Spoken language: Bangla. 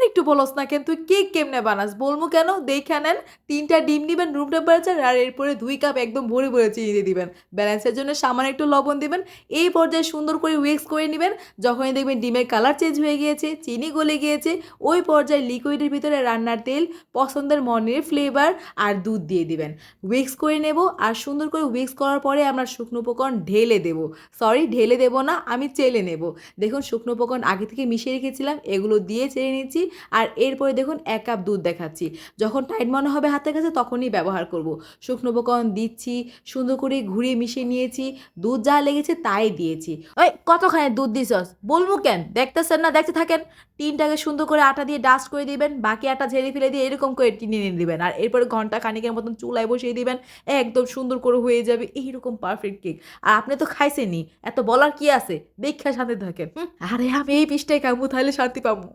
আমার একটু বলস না কেন, তুই কেক কেমনে বানাস? বলব কেন? দেখে নেন, তিনটা ডিম দিবেন রুম টেম্পারেচার আর এরপরে দুই কাপ একদম ভরে ভরে চিনি দিয়ে দিবেন। ব্যালেন্সের জন্য সামান্য একটু লবণ দিবেন। এই পর্যায়ে সুন্দর করে উইক্স করে নেবেন। যখনই দেখবেন ডিমের কালার চেঞ্জ হয়ে গিয়েছে, চিনি গলে গিয়েছে, ওই পর্যায়ে লিকুইডের ভিতরে রান্নার তেল, পছন্দের মনের ফ্লেভার আর দুধ দিয়ে দিবেন। উইক্স করে নেব, আর সুন্দর করে উইক্স করার পরে আমরা শুকনো উপকরণ ঢেলে দেব। সরি ঢেলে দেব না, আমি চেলে নেব। দেখুন, শুকনো উপকরণ আগে থেকে মিশিয়ে রেখেছিলাম, এগুলো দিয়ে চেড়ে নিচ্ছি। আর এরপরে দেখুন এক কাপ দুধ দেখাচ্ছি। যখন টাইট মনে হবে হাতের কাছে তখনই ব্যবহার করব। শুকনো উপকরণ দিচ্ছি, সুন্দর করে ঘুরিয়ে মিশিয়ে নিয়েছি, দুধ যা লেগেছে তাই দিয়েছি। ওই কতখানি দুধ দিছস? বলব কেন? দেখতেছেন না, দেখতে থাকেন। টিনটাকে সুন্দর করে আটা দিয়ে ডাস্ট করে দিবেন, বাকি আটা ঝেড়ে ফেলে দিয়ে এরকম করে টিনে নিয়ে দিবেন। আর এরপরে ঘণ্টা খানিকের মতন চুলায় বসিয়ে দিবেন, একদম সুন্দর করে হয়ে যাবে এইরকম পারফেক্ট কেক আর আপনি তো খাইছেনই, এত বলার কি আছে? দেখা সাথে থাকেন। আরে আমি এই পিসটাই খাব, তাহলে শান্তি পাবো।